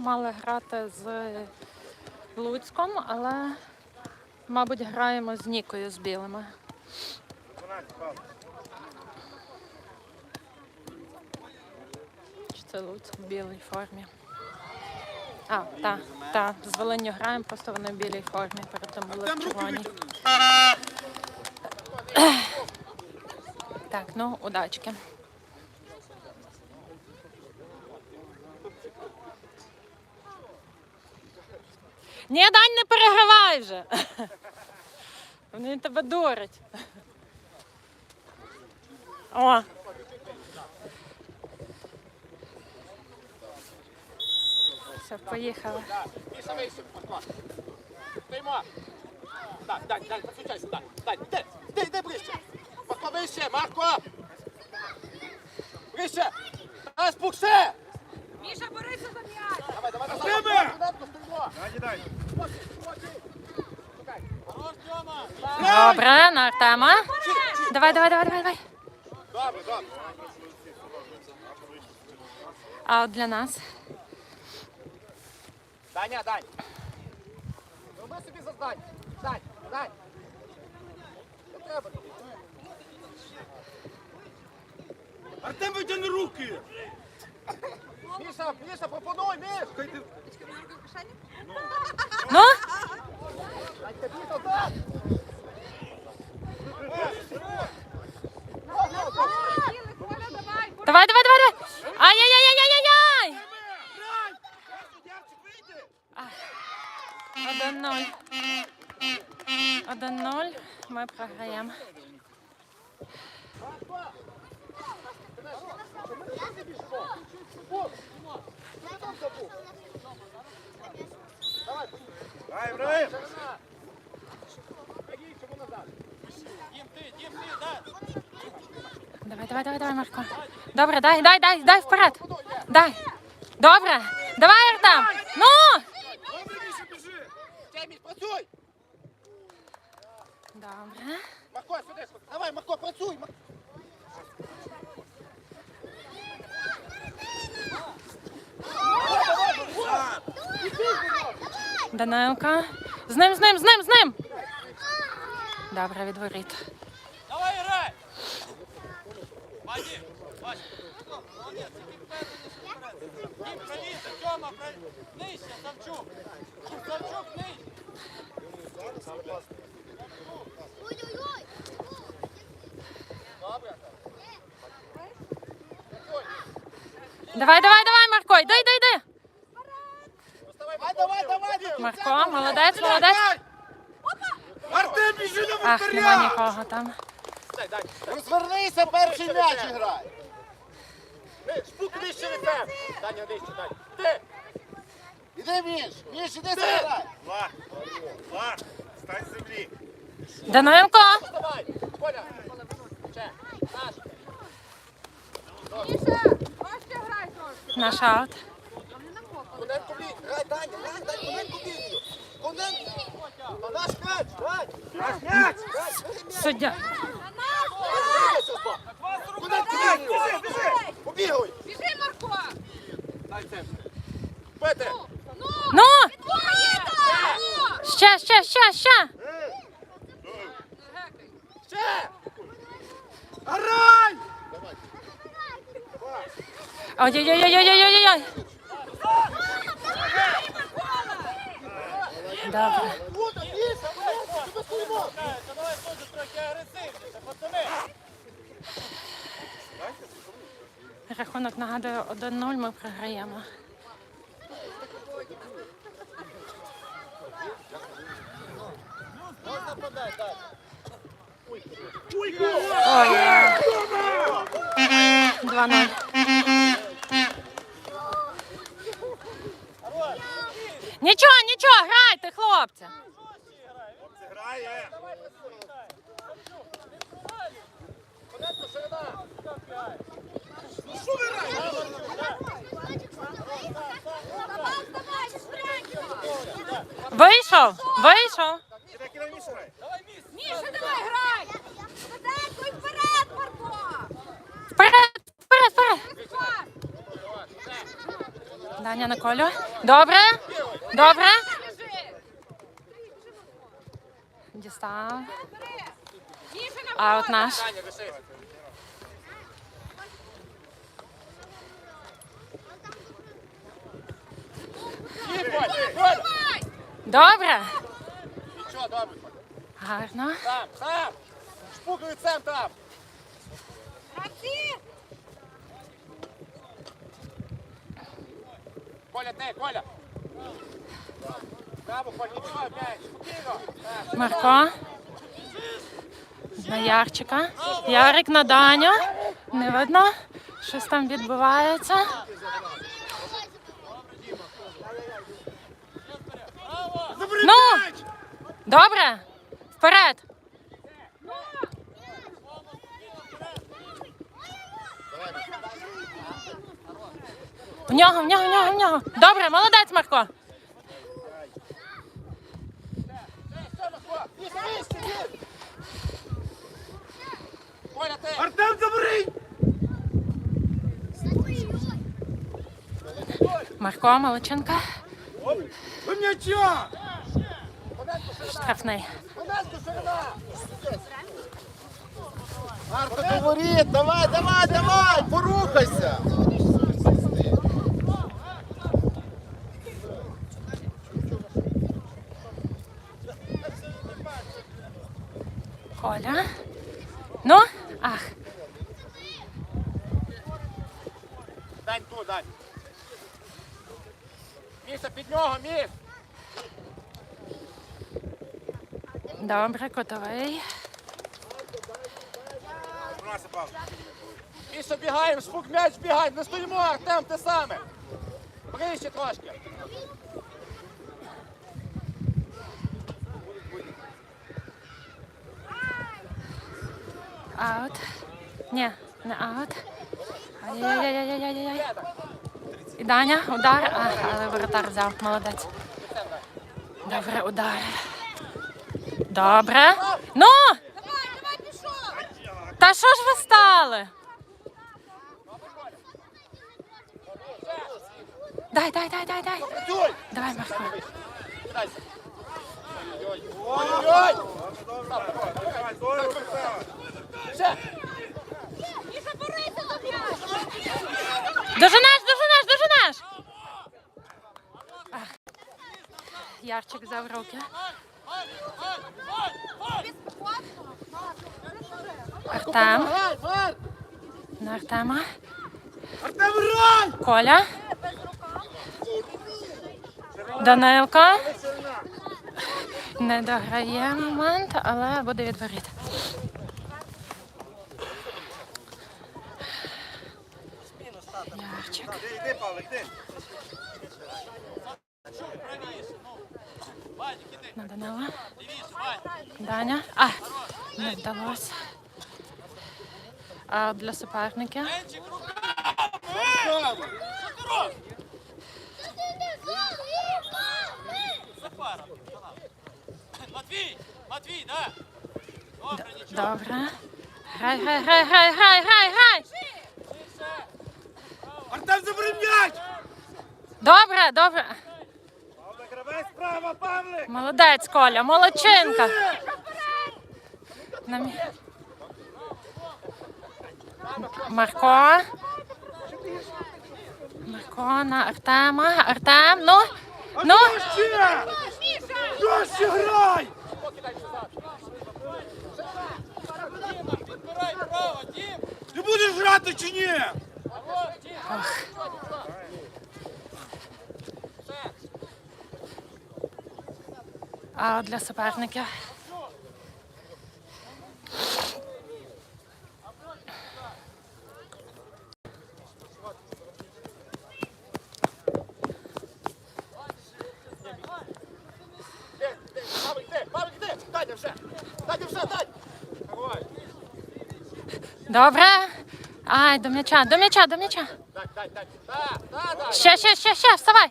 Мали грати з Луцьком, але, мабуть, граємо з Нікою з білими. Чи це Луцьк в білій формі? А, так, та, з Волинню граємо, просто вони в білій формі, перед тим були в червоній. Так, ну, удачки. Ні, Дань, не перегравай вже. Вони тебе дурять. О. Все, поїхали. Стоїмо. Так, Дань, Дань, підключайся, Дань. Дань, йди, йди, йди ближче. Марко, вище, Марко. Вище. Нас пукше. Міша, борися за м'яч! Давай, давай. Дай, дай. Добре, на Артема. Давай, давай, давай, давай, давай. Добре, добре. А от для нас. Даня, Дань. Роби собі завдання. Дань, Дань. Не треба. Артем, витягни руки! Міша, Міша, пропонуй, Міш. Ну? Дань, тобі назад. Коля, давай! Давай, давай, давай, давай. Ай-яй-яй-яй-яй-яй! Грай! Суддявчик, вийди! Один нуль. Один нуль. Ми програємо. Дай, Ібрагим! Давай, давай, давай, давай, Марко. Добре, дай, дай, дай, дай вперед. Дай. Добре. Давай, Артем. Ну! Добре, Міша, біжи! Ще, Міш, працюй. Добре. Марко, сюди. сюди. Давай, Марко, працюй. Мар- Данилка. З ним, з ним, з ним, з ним. Добре, відворіт. Давай, грай! Ваді, Ваді. Молодець. Дім, правіше, Тьома, прав- нижче, Савчук. Савчук, нижче. Добре. Давай, давай, давай, Марко, йди, йди, йди. Давай, давай, давай, давай. Марко, молодець, молодець. Артем, біжи на Ах, нема вратаря! нікого там. Розвернися, перший м'яч грай. Шпук нижче від тебе. Даня, нижче, Даня. Ти. Іди, Міш. Міш, іди забирай. Ла, ла, стань з землі. Данилко. Давай. Коля. Ще. Наш. Міша, важче грай трошки. Наш аут. Коненко бій. Грай, Даня, грай, дай Коненко бій. Коненко. А наш м'яч, грай. Наш м'яч! Грай, бери м'яч. Суддя. Коненко бій. Біжи, біжи! Побігуй. Біжи, Марко! Дай це. Петре. Ну! Ну! Відбувається! Ще, ще, ще, ще. Ще. Грай! Ой-ой-ой-ой-ой-ой-ой. Добре. Рахунок нагадую 1-0, ми програємо. Можна подай, так. Ой, гол! Ой. 2-0. Нічого, нічого, грайте, хлопці. Хлопці, грає! Коненко, ширина. Ну що ви граєте? Вийшов, Міша давай грай! Швиденько і вперед, Марко! Вперед, вперед, вперед. Даня на колю. Добре. Добре. Дістав. Наш. Ні, Коль, Коль. Добре. Нічого, добре. Гарно. Там, там. Шпук лицем там. Гравці! Коля, ти, Коля. Браво, нічого, м'яч, спокійно. Так. Марко. На Ярчика. Ярик на Даню. Не видно. Щось там відбувається. Ну! Добре. Вперед. В нього, в нього, в нього, в нього. Добре, молодець, Марко. Артем, забери! Марко Маличенка. Ви м'яча! Штрафний. Марко, говорить, давай, давай, давай, порухайся. Коля. Ну, ах. Дань ту, дань. Міша, під нього, міш. Добре, котовий. Міша, бігаємо, шпук м'яч, бігай, не стоїмо, Артем, те саме. Ближче трошки. Аут. Ні, не аут. Ай-яй-яй-яй-яй-яй. І Даня, удар. Ах, але воротар взяв. Молодець. Добре, удар. Добре. Ну! Давай, давай, пішов! Та що ж ви стали? Дай, дай, дай, дай, дай. Давай, Марко. Ой-ой-ой. Доженеш, доженеш, доженеш. Ярчик взяв руки. Артем. На Артема. Артем, грай! Коля. Данилко. Не дограє момент, але буде відворіт. Ярчик. Іди, Павлик, іди. Данила. Даня. А, не вдалося. А для суперників. Матвій! Матвій, да! Добре. Грай, грай, грай, грай, грай, грай, грай. Артем, забери м'яч! Добре, добре. Павлик, гравець справа, Павлик! Молодець, Коля, молодчинка. Марко. Марко на Артема. Артем, ну, ну. Ще грай! Ти будеш грати чи ні? А для суперників. Де, де, Павлик, де, Павлик, де? Даня вже. Даня вже, Дань. Давай. Добре. Ай, до м'яча, до м'яча, до м'яча. Ще, ще, ще, ще, вставай.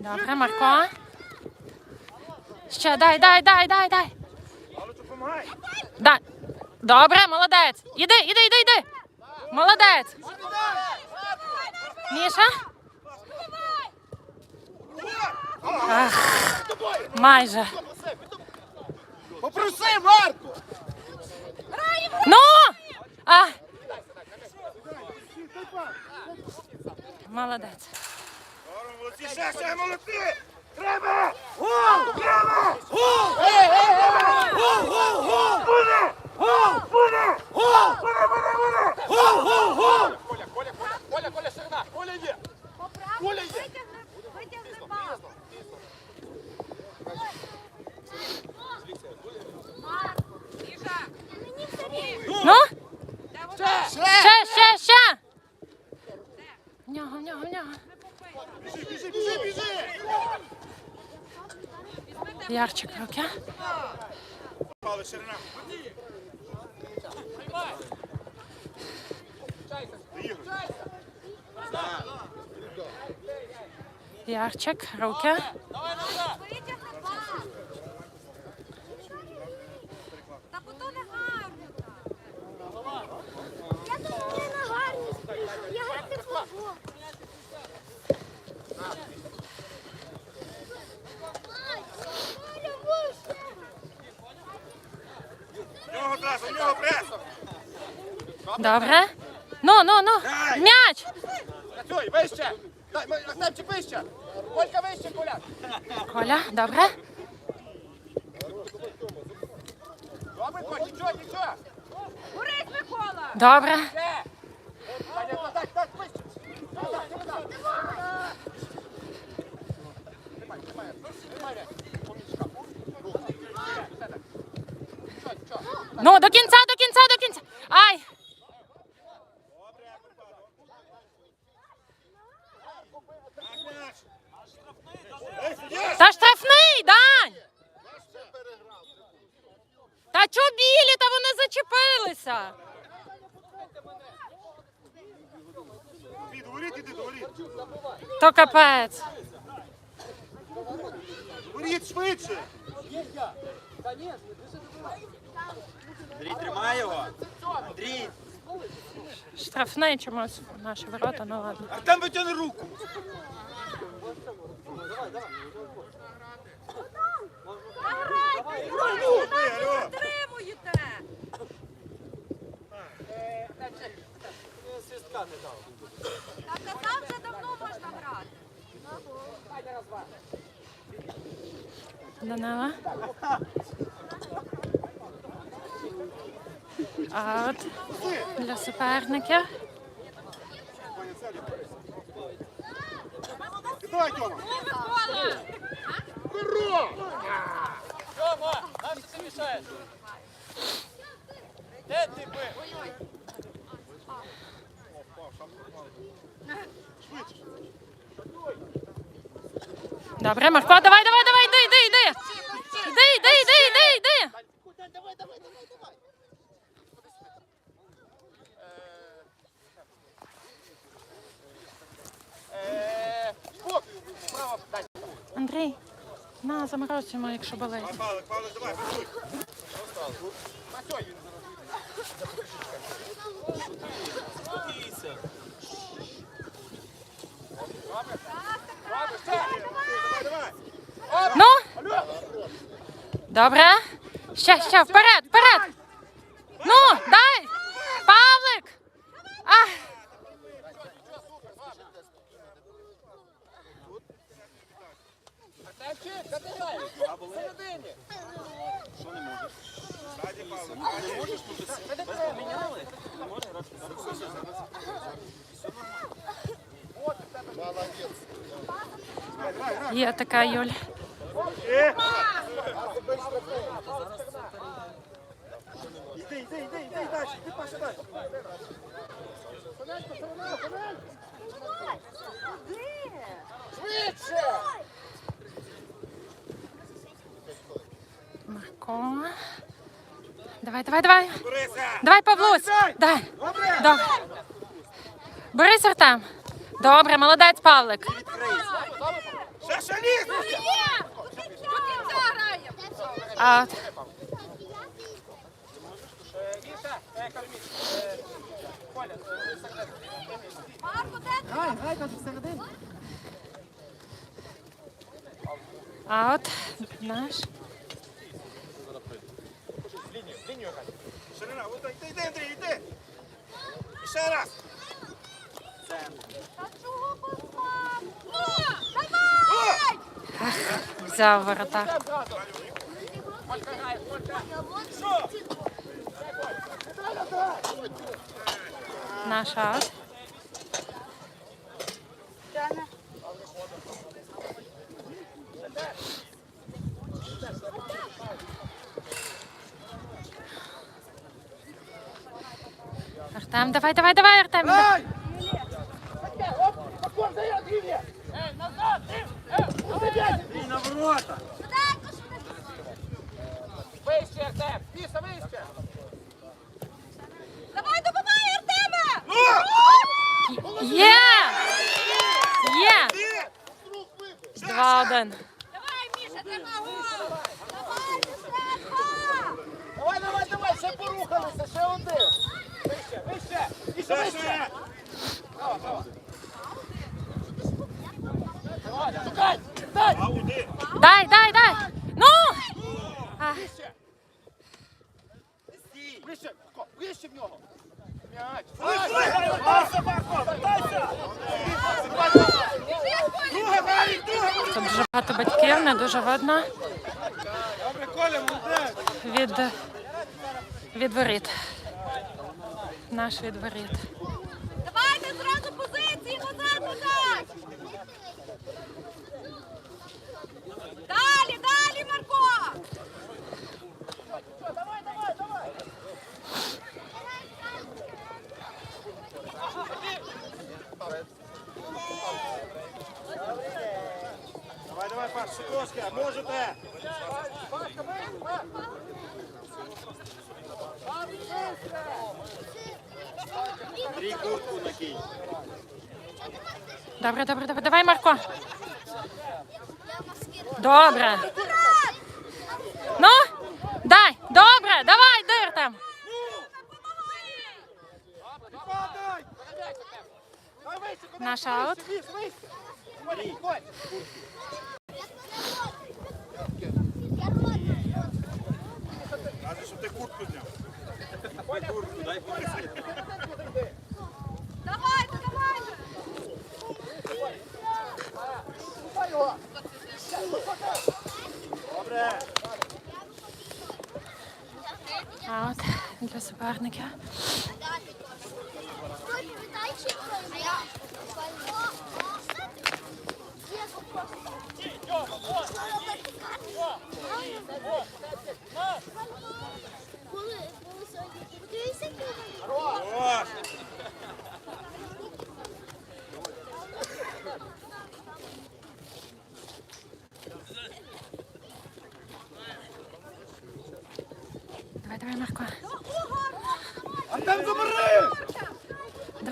Добре, Марко. Ще, дай, дай, дай, дай, дай. Дай. Добре, молодець. Іди, іди, іди, іди. Молодець. Міша? Ах, майже. Попроси, Марко! Ну! А! Молодець. Молодці, ще, ще, молодці! Треба! Гол! Треба! Гол! Ей, ей, ей! Гол, гол, гол! Буде! Гол, буде! Гол! Буде, буде, буде! Гол, гол, гол! Коля, Коля, Коля, Коля, Коля, ширина. Коля є. Коля є. Витягни, витягни пас. Міша, мені все рівно. Ну? Де вона? Ще, ще, ще! В нього, в нього, в нього. Біжи, біжи, біжи, біжи! Ярчик. Пали. Ярчик, руки. Та бо не гарно. Я не на. В нього зразу, в нього прес! Добре. Ну, ну, ну. Дай. М'яч! Працюй, вище. Дай, вище. Колька вище, Коля. Коля, добре. Добре, Коль, нічого, нічого. Горить, Микола! Добре. Ще. Таня, так, так, вище. Назад, ти назад. Тримай, тримай. Тримай, Рек. Помічка. Все так. Нічого, нічого. Ну, до кінця, до кінця, до кінця. Ай! Та штрафний, Дань! Та чо білі, та вони зачепилися. То капець. Доворіть швидше! Андрій, тримай його. Андрій, Штрафний чомусь в наші ворота, ну ладно. Артем витягни руку! Грайте! Ну, ти, алло! Підтримуєте! Та казав, вже давно можна грати. Данила. Аут для суперників. Кидай, Тьома! Микола! Тьома, нащо ти мішаєш? Де ти бив? Добре, Марко, давай, давай, давай, йди, йди, йди. Йди, йди, йди, йди, йди. Давай, давай, давай, давай! Е, Спок. Справа, дай. Андрій, на заморозимо, якщо болить. Павлик, Павлик, давай! Ну? Добре. Ще, ще, вперед, вперед. Ну, дай. Павлик. А, Артемчик, де ти граєш? Всередині. Ззаді, Павлик. Молодець! є така Юль. Е! Йди, йди, йди, йди далі, йди Паша далі. Швидше! Марко. Давай, давай, давай. Давай, Павлусь. Дай. Добре! Борис Артем. Добре, молодець, Павлик. До! Аут. Міша, е, кажу, Міша. Е, Коля, е, секрет. Марко, де ти? Грай, грай, там всередині. А от наш. Лінію, грай. Ширина, от йди, йди, Андрій, йди. І ще раз. Та чого послав? Ну, давай! Взяв воротар. Олька грає, Олька. Наш аут. Артем, давай, давай, давай, Артем. На ворота. Вище, Артем. Піса, вище. Давай, допомагай, Артеме! Є! Є! Два один. Давай, Міша, треба гол! Давай! Давай, давай, давай, ще порухалися, ще один. Вище, вище. Вище. Дай. Дай, дай! Ну! Ближче, Ко, в нього. Тут дуже багато батьків, не дуже видно. Від, від воріт. Наш від воріт. Давайте зразу позиції, назад, назад! Далі, далі, Марко! Давай, давай, Паш, ще трошки, можете. Андрій куртку накинь. Добре, добре, добре. Давай, Марко. Добре. Ну, дай. Добре, давай, дир там. Наш аут. Каже. Куртку, дай куртку. Для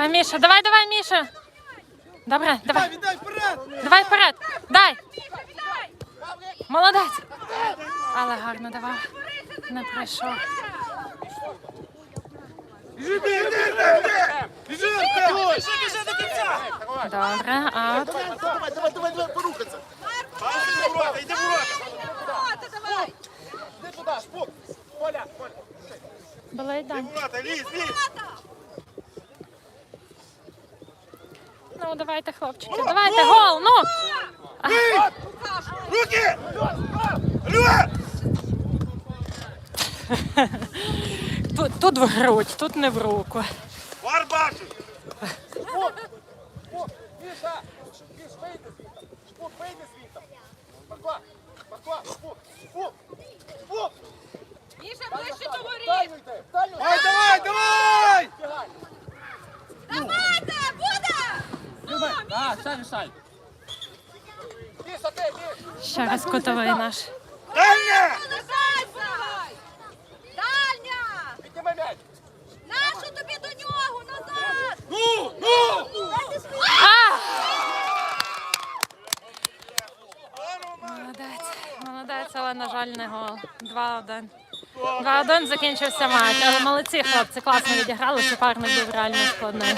Давай, Міша, давай, давай, Міша. Добре, давай. Віддай вперед. Давай вперед. Дай. Молодець. Але гарно давай. Не прийшов. Біжи, біжи, біжи. Біжи, Артем. Біжи, біжи до кінця. Добре, а Давай, давай, давай, давай, давай, порухатися. Паш, йди в ворота, йди в ворота. Рота, давай! Іди туди, шпук. Коля, Коля. Болить, дай. Ворота, лізь, лізь. Рота! Ну, давайте, хлопчики. Давайте, гол, ну. Руки! Тут, тут в грудь, тут не в руку. Вар бачить! Шпук! Шпук! Міша! Міш, вийди звідти! Шпук, вийди звідти! Марко! Марко! Шпук! Шпук! Шпук! Міша, ближче до воріт! Дальню йди! Дальню! Давай, давай, давай! Давайте, буде! Мішай! Ще раз кутовий наш. Дальня! Назад! Дальня! Підніми м'яч! Нашу тобі до нього, назад! Ну, ну! Молодець, молодець, але, на жаль, не гол. 2-1. 2-1 закінчився матч. Але молодці хлопці, класно відіграли, суперник був реально складний.